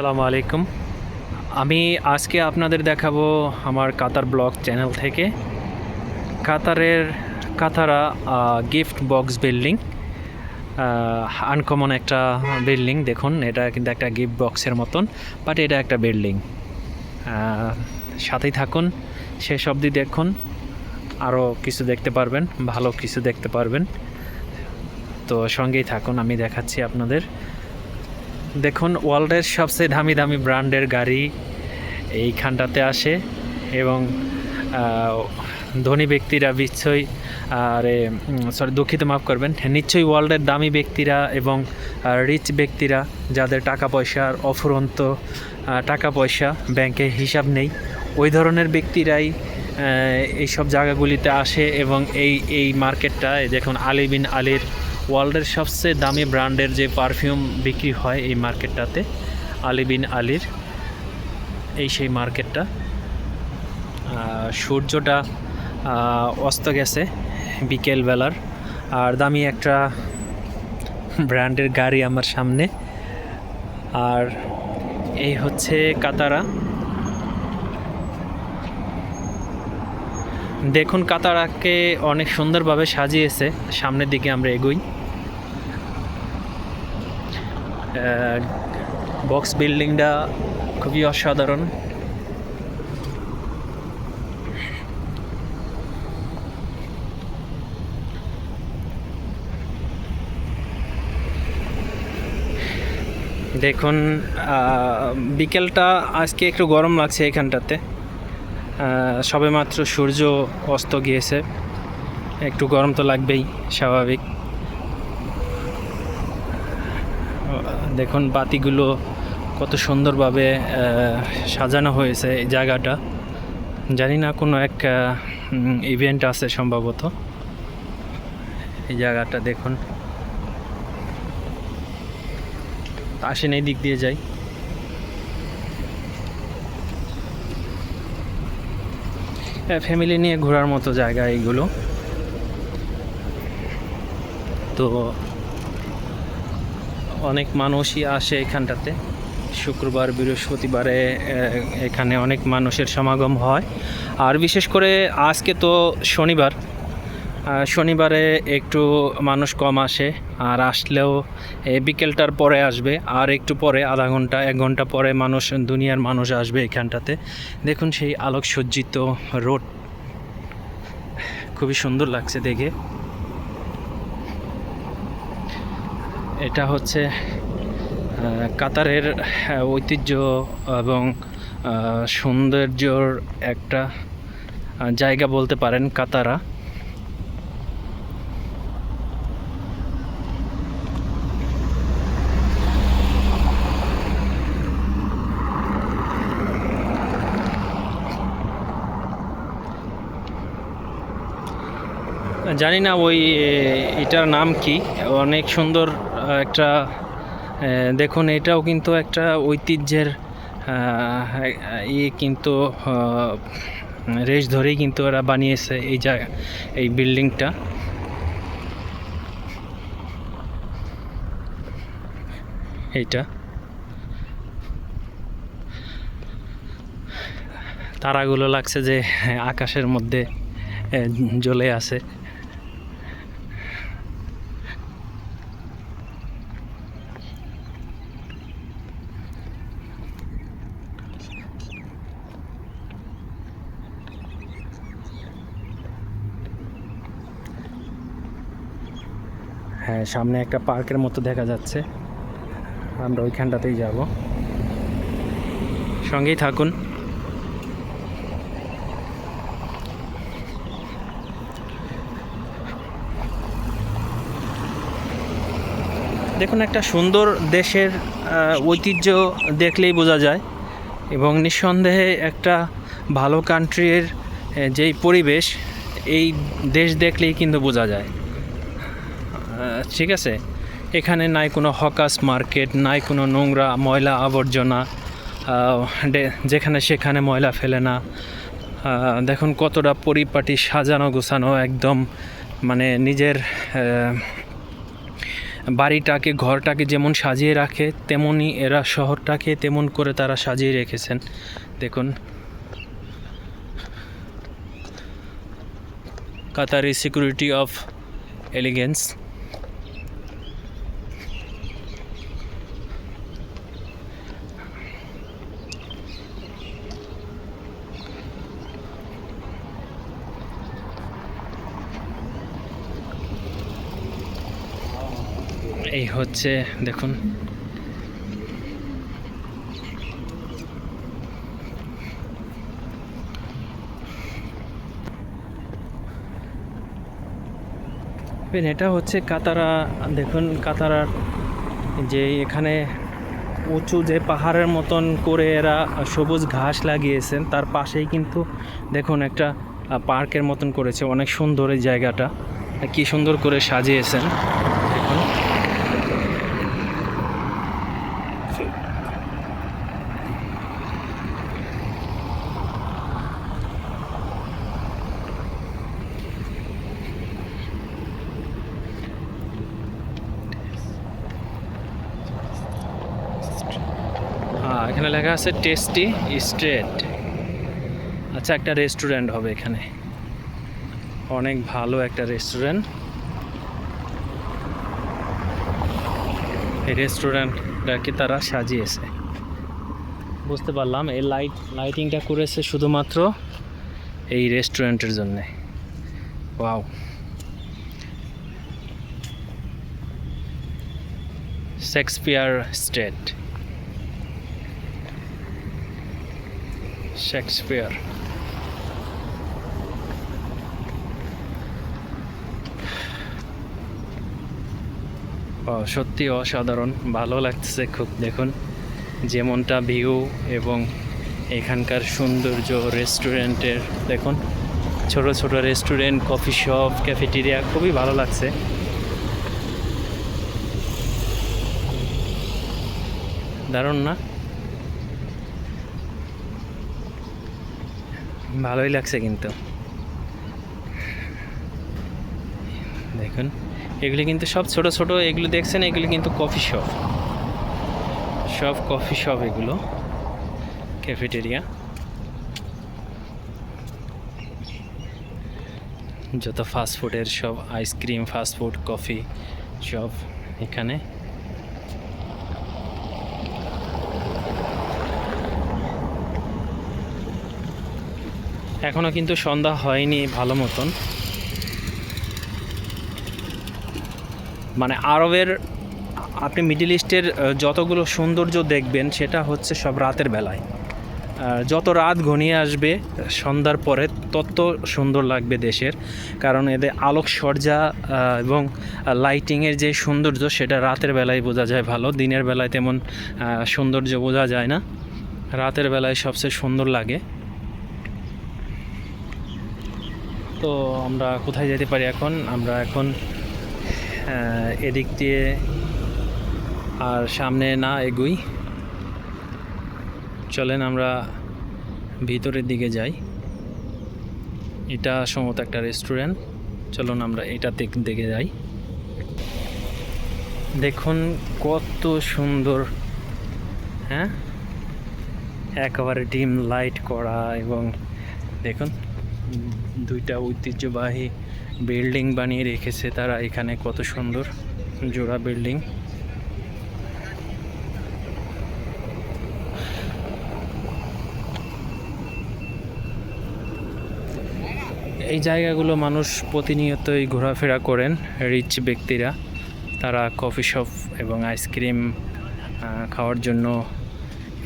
আসসালামু আলাইকুম। আমি আজকে আপনাদের দেখাবো আমার কাতার ব্লগ চ্যানেল থেকে। কাতারের, Katara gift box building. Uncommon একটা বিল্ডিং, দেখুন, এটা কিন্তু একটা গিফট বক্সের মতন, বাট এটা একটা বিল্ডিং। সাথেই থাকুন, শেষ অবধি দেখুন, আরও কিছু দেখতে পারবেন, ভালো কিছু দেখতে পারবেন। তো সঙ্গেই থাকুন, আমি দেখাচ্ছি আপনাদের। দেখুন, ওয়ার্ল্ডের সবচেয়ে দামি দামি ব্র্যান্ডের গাড়ি এইখানটাতে আসে এবং ধনী ব্যক্তিরা নিশ্চয়ই আরে সরি দুঃখিত মাফ করবেন, নিশ্চয়ই ওয়ার্ল্ডের দামি ব্যক্তিরা এবং রিচ ব্যক্তিরা যাদের টাকা পয়সার অফুরন্ত টাকা পয়সা ব্যাংকে হিসাব নেই, ওই ধরনের ব্যক্তিরাই এইসব জায়গাগুলিতে আসে এবং এই এই মার্কেটটায় দেখুন, আলী বিন আলীর ওয়ার্ল্ডের সবচেয়ে দামি ব্র্যান্ডের যে পারফিউম বিক্রি হয় এই মার্কেটটাতে, আলী বিন আলীর, এই সেই মার্কেটটা। সূর্যটা অস্ত গেছে বিকেল বেলার। আর দামি একটা ব্র্যান্ডের গাড়ি আমার সামনে। আর এই হচ্ছে কাতারা। দেখুন কাতারাকে অনেক সুন্দরভাবে সাজিয়েছে। সামনের দিকে আমরা এগোই। বক্স বিল্ডিংটা খুবই অসাধারণ। দেখুন বিকেলটা আজকে একটু গরম লাগছে এখানটাতে। সবেমাত্র সূর্য অস্ত গিয়েছে। একটু গরম তো লাগবেই, স্বাভাবিক। দেখুন বাতিগুলো কত সুন্দরভাবে সাজানো হয়েছে এই জায়গাটা। জানি না কোনো এক ইভেন্ট আছে সম্ভবত। এই জায়গাটা দেখুন। আসেন এই দিক দিয়ে যাই। ফ্যামিলি নিয়ে ঘোরার মতো জায়গা এইগুলো। তো অনেক মানুষই আসে এখানটাতে। শুক্রবার, বৃহস্পতিবারে এখানে অনেক মানুষের সমাগম হয়। আর বিশেষ করে আজকে তো শনিবার। শনিবারে একটু মানুষ কম আসে, আর আসলেও বিকেলটার পরে আসবে, আর একটু পরে, আধা ঘণ্টা, এক ঘণ্টা পরে মানুষ, দুনিয়ার মানুষ আসবে এখানটাতে। দেখুন সেই আলোকসজ্জিত রোড। খুবই সুন্দর লাগছে দেখে। এটা হচ্ছে কাতারের ঐতিহ্য এবং সৌন্দর্যর একটা জায়গা বলতে পারেন কাতারা। জানি না ওই এটার নাম কি? অনেক সুন্দর একটা দেখুন, এটাও কিন্তু একটা ঐতিহ্যের ইয়ে কিন্তু রেশ ধরেই কিন্তু ওরা বানিয়েছে এই জায়গা এই বিল্ডিংটা। এইটা। তারাগুলো লাগছে যে, আকাশের মধ্যে জ্বলে আছে। হ্যাঁ সামনে একটা পার্কের মতো দেখা যাচ্ছে। আমরা ওইখানটাতেই যাব। সঙ্গেই থাকুন। দেখুন, একটা সুন্দর দেশের ঐতিহ্য দেখলেই বোঝা যায় এবং নিঃসন্দেহে একটা ভালো কান্ট্রির যেই পরিবেশ, এই দেশ দেখলেই কিন্তু বোঝা যায়। ঠিক আছে। এখানে নাই কোনো হকাস মার্কেট, নাই কোনো নোংরা ময়লা আবর্জনা যেখানে সেখানে ময়লা ফেলে না। দেখুন কতটা পরিপাটি, সাজানো গোছানো একদম মানে নিজের বাড়িটাকে, ঘরটাকে যেমন সাজিয়ে রাখে তেমনই এরা শহরটাকে তেমন করে তারা সাজিয়ে রেখেছেন। দেখুন। Qatari security of elegance. এই হচ্ছে, দেখুন। এটা হচ্ছে কাতারা, দেখুন কাতারার যে এখানে উঁচু যে পাহাড়ের মতন করে এরা সবুজ ঘাস লাগিয়েছেন। তার পাশেই কিন্তু, দেখুন একটা পার্কের মতন করেছে। অনেক সুন্দর এই জায়গাটা। কি সুন্দর করে সাজিয়েছেন। দেখুন হ্যাঁ এখানে লেখা আছে টেস্টি স্ট্রেট। আচ্ছা একটা রেস্টুরেন্ট হবে এখানে। অনেক ভালো একটা রেস্টুরেন্ট। এই রেস্টুরেন্টটাকে তারা সাজিয়েছে? বুঝতে পারলাম, এই লাইট, লাইটিংটা করেছে শুধুমাত্র এই রেস্টুরেন্টের জন্যে। ওয়াও। শেক্সপিয়ার স্টেট শেক্সপিয়ার সত্যি অসাধারণ। ভালো লাগতেছে খুব, দেখুন। যেমনটা ভিউ এবং এখানকার সৌন্দর্য রেস্টুরেন্টের, দেখুন। ছোট ছোট রেস্টুরেন্ট, কফি শপ, ক্যাফেটেরিয়া, খুবই ভালো লাগছে। দারুণ না? ভালোই লাগছে কিন্তু। দেখুন, এগুলি কিন্তু সব ছোট ছোট, এগুলো দেখছেন, এগুলি কিন্তু কফি শপ সব কফি শপ এগুলো ক্যাফেটেরিয়া যত ফাস্টফুডের সব আইসক্রিম ফাস্টফুড কফি সব এখানে। এখনও কিন্তু সন্ধ্যা হয়নি ভালো মতন। মানে আরবের, আপনি মিডিল ইস্টের যতগুলো সৌন্দর্য দেখবেন, সেটা হচ্ছে সব রাতের বেলায়। যত রাত ঘনিয়ে আসবে, সন্ধ্যার পরে তত সুন্দর লাগবে দেশের। কারণ এদের আলোকসজ্জা এবং লাইটিংয়ের যে সৌন্দর্য, সেটা রাতের বেলায় বোঝা যায় ভালো। দিনের বেলায় তেমন সৌন্দর্য বোঝা যায় না। রাতের বেলায় সবচেয়ে সুন্দর লাগে। তো আমরা কোথায় যেতে পারি এখন? আমরা এখন এদিক দিয়ে আর সামনে না এগুই। চলেন আমরা ভিতরের দিকে যাই। এটা সম্ভবত একটা রেস্টুরেন্ট। চলুন আমরা এটা দিকে যাই। দেখুন কত সুন্দর হ্যাঁ? একেবারে ডিম লাইট করা এবং দেখুন দুইটা ঐতিহ্যবাহী বিল্ডিং বানিয়ে রেখেছে তারা এখানে। কত সুন্দর জোড়া বিল্ডিং। এই জায়গাগুলো মানুষ প্রতিনিয়তই ঘোরাফেরা করেন রিচ ব্যক্তিরা। তারা কফি শপ এবং আইসক্রিম খাওয়ার জন্য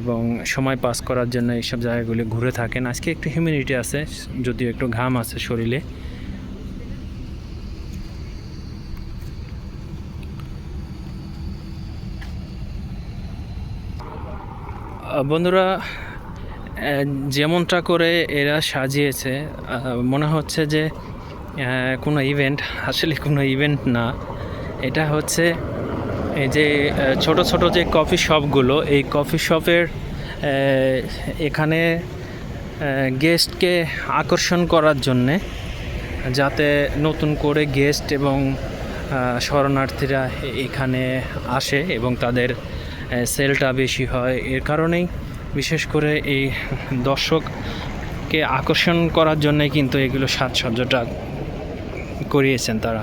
এবং সময় পাস করার জন্য এইসব জায়গাগুলি ঘুরে থাকেন। আজকে একটু হিউমিডিটি আছে, যদিও একটু ঘাম আছে শরীরে। বন্ধুরা যেমনটা করে এরা সাজিয়েছে মনে হচ্ছে যে কোনো ইভেন্ট আসলে কোনো ইভেন্ট না। এটা হচ্ছে এই যে ছোট ছোট যে কফি শপগুলো এই কফি শপের এখানে গেস্টকে আকর্ষণ করার জন্যে যাতে নতুন করে গেস্ট এবং শরণার্থীরা এখানে আসে এবং তাদের সেলটা বেশি হয়। এর কারণেই বিশেষ করে এই দর্শককে আকর্ষণ করার জন্যে কিন্তু এগুলো সাজসজ্জাটা করিয়েছেন তারা।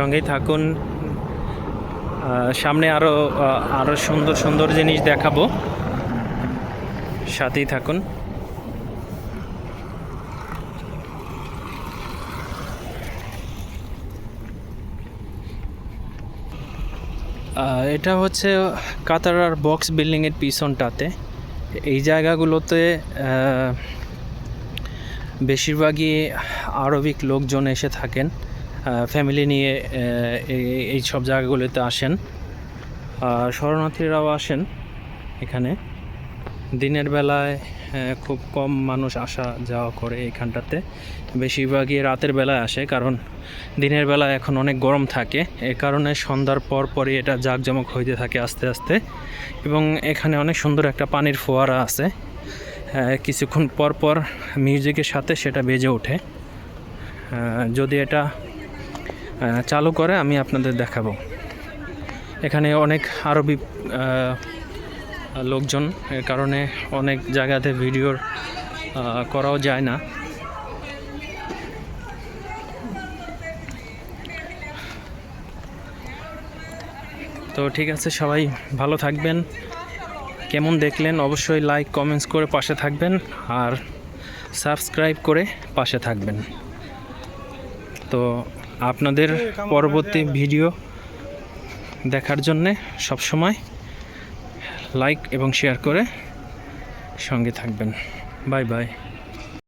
সঙ্গেই থাকুন। সামনে আরও আরও সুন্দর সুন্দর জিনিস দেখাবো। সাথেই থাকুন। এটা হচ্ছে কাতারার বক্স বিল্ডিংয়ের পিছনটাতে। এই জায়গাগুলোতে বেশিরভাগই আরবিক লোকজন এসে থাকেন। ফ্যামিলি নিয়ে এই- সব জায়গাগুলোতে আসেন। শরণার্থীরাও আসেন এখানে। দিনের বেলায় খুব কম মানুষ আসা যাওয়া করে এইখানটাতে বেশিরভাগই রাতের বেলায় আসে, কারণ দিনের বেলা এখন অনেক গরম থাকে। এ কারণে সন্ধ্যার পর পরই এটা জাঁকজমক হইতে থাকে আস্তে আস্তে। এবং এখানে অনেক সুন্দর একটা পানির ফোয়ারা আছে। কিছুক্ষণ পর পর মিউজিকের সাথে সেটা বেজে ওঠে। যদি এটা চালু করে, আমি আপনাদের দেখাবো। এখানে অনেক আরবি লোকজন, এর কারণে অনেক জায়গাতে ভিডিওর করাও যায় না। তো ঠিক আছে, সবাই ভালো থাকবেন। কেমন দেখলেন, অবশ্যই লাইক কমেন্টস করে পাশে থাকবেন আর সাবস্ক্রাইব করে পাশে থাকবেন। তো আপনাদের পরবর্তী ভিডিও দেখার জন্যে সবসময় লাইক এবং শেয়ার করে সঙ্গে থাকবেন। Bye bye.